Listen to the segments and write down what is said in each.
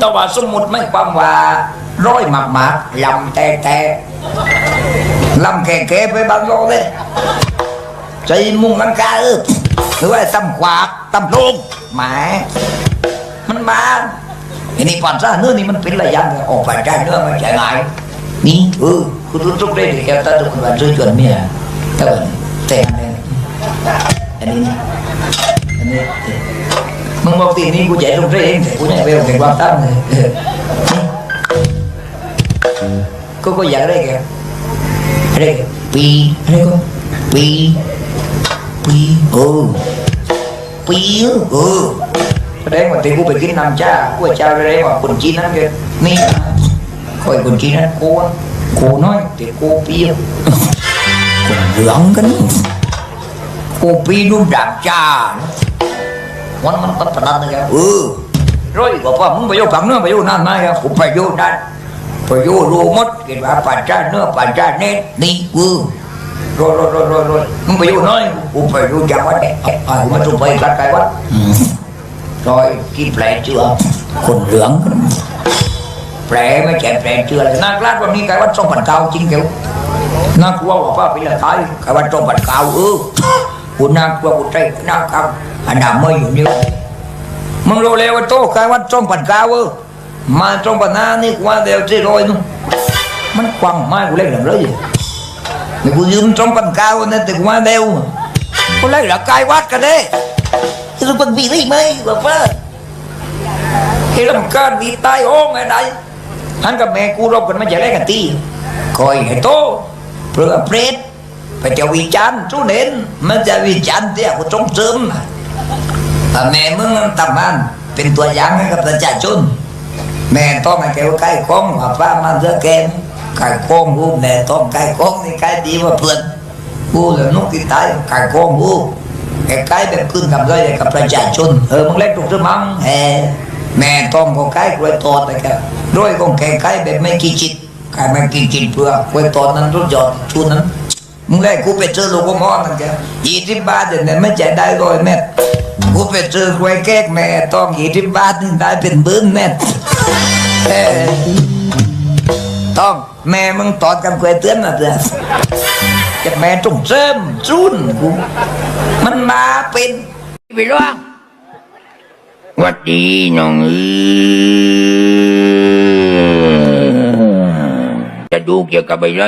แต่ว่าสมมุติไม่ความว่าร้อยหมากหมากลำแต่แต่ลำแก่แก่ไปบางโลเลยใจมุ่งลังกาเออหรือว่าตำขวากตำลูกแหมามันมาอันนี้ปันซ่าเนื้อนี่มันเป็นอะยังเนี่ยออกไปได้เนื้อมันใจะไงนี่เออคุณรู้ทุกเรื่องที่แกตัดคุณวันช่วยชวนเมียแต่ว่าแต่อันนี้อันนี้ออมึงบอกตีนี้ mang một tiền đi của dạy luôn đây, mengerti ini ku jadi ring quan tâm này, batam có kok đây kìa, đây pi. Rek pi. Pi. Oh pi. Oh đấy mà của ku bikin nam cha của cha đấy mà quần chín lắm kìa. Mi khỏi quần chín lắm cô cô nói thì cô pi quần lưỡng cái cô pi luôn đạp cha วันมันตัดประดันนะครับเออร้อยกว่ามึงไปอยู่ฝั่งเนื้อไปอยู่นั่นนะครับผมไปอยู่นั่นไปอยู่รู้หมดกินว่าป่าจ้าเนื้อป่าจ้าเน็ตนี่กูรอยรอยรอยรอยรอยมึงไปอยู่น้อยกูไปอยู่จังหวัดเนี่ยอ่ากูมาจุ่มไปกัดไก่วัดรอยกินแผลเชื่อคนเหลืองแผลไม่ใช่แผลเชื่อเลยน่ากลัววันนี้ไก่วัดสองพันเก้าจริงเกี่ยวน่ากลัวว่าป้าเป็นอะไรไก่วัดสองพันเก้าเออ กูน่ากลัวกูใจน่ากลัวอันดับไม่อยู่นี่มึงรู้แล้วว่าโตกายวัดจ้องปันกาวเออมาจ้องปันหน้านี่กูว่าเดียวที่รอยนู่นมันควังไม้กูเล่นหลังเลยนี่กูยืมจ้องปันกาวนะแต่กูว่าเดียวกูเล่นหลังกายวัดกันเด้ที่รู้ปันวีได้ไหมแบบว่าที่ลำการวีตายโอ้งไงไดหันกับแม่กูรบกันไม่จะเล่นกันตีคอยให้โตเพื่อเปรต phải cho vi chán chú đến mà cho vi chán thì aku trong sớm mà mẹ มึงทำมันเป็นตัวอย่างให้กับประชาชนแม่ต้องให้แกใกล้กล้องว่าป้ามันเยอแกนใกล้กล้องกูแม่ต้องใกล้กล้องนี่ใกล้ดีว่าเพื่อนกูเลยนุกที่ตายใกล้กล้องกูแกใกล้แบบขึ้นกับเลยกับประชาชนเออมึงเล็กถูกหรือมั้งแหมแม่ต้องก็ใกล้กล้วยตอดไปแกด้วยก็แกใกล้แบบไม่กี่จิตใกล้ไม่กี่จิตเพื่อกล้วยตอดนั้นรู้ยอดชุนนั้น มึงได้กูไปเจอโลโกมอนั่นแกยี่สิบบาทเดี๋ยวนี้ไม่จ่ายได้ร้อยเม็ดกูไปเจอกล้วยแก๊กแม่ต้องยี่สิบบาทนี่ได้เป็นบื้นเม็ดเอ้ยต้องแม่มึงตอดกันกล้วยเตือนนะเพื่อนจะแม่ต้องเสริมจุนกูมันมาเป็นไปร้องหวัดดีน้องเออจะดูเกี่ยวกับอะไร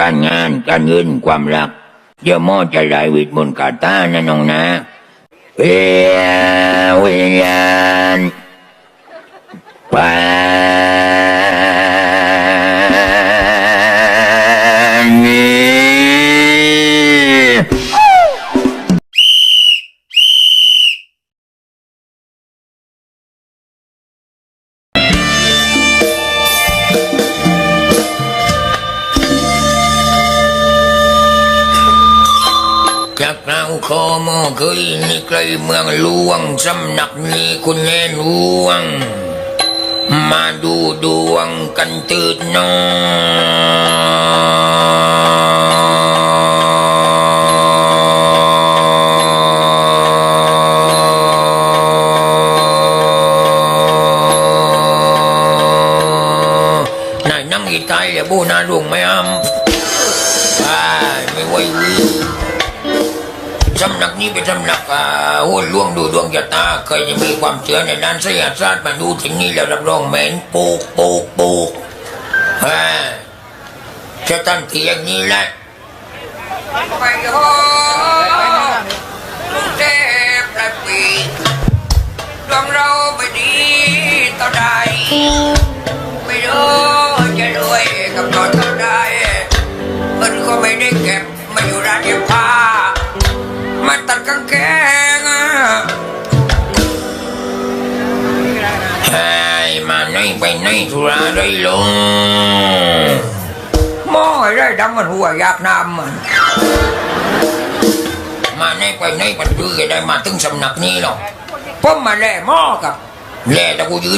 การงานการเงินความรักเดี๋ยวหมอจะรายวิทย์มนต์กาตานะน้องนะเวียเวีย จากเราขอมอเคยนี่ไกลเมืองหลวงสำนักนี้คุณแน่หลวง มาดูดวงกันตืดนอานายนั่งอีตายแล้วบูนาดวงไม่อ้ำอ่าไม่ไหววิว สำนักนี้เป็นสำนักอ่าหุ่นล่วงดูดวงชะตาเคยจะมีความเชื่อในด้านไสยศาสตร์มาดูถึงนี้แล้วรับรองแม่นปูกปูกปูกฮ่าจะตั้งที่อย่างนี้แหละไปโฮกรุงเทพและปีดวงเราไม่ดีต่อใดไม่รู้จะรวยกับตอน ไหนไปไหนธุระได้ลงหม้อไอ้ได้ดังมันหัวอยากน้ำมันมาไหนไปไหนปันดื้อได้มาถึงสำนักนี้หรอกผมมาแล่หม้อกับแล่แต่กูยืน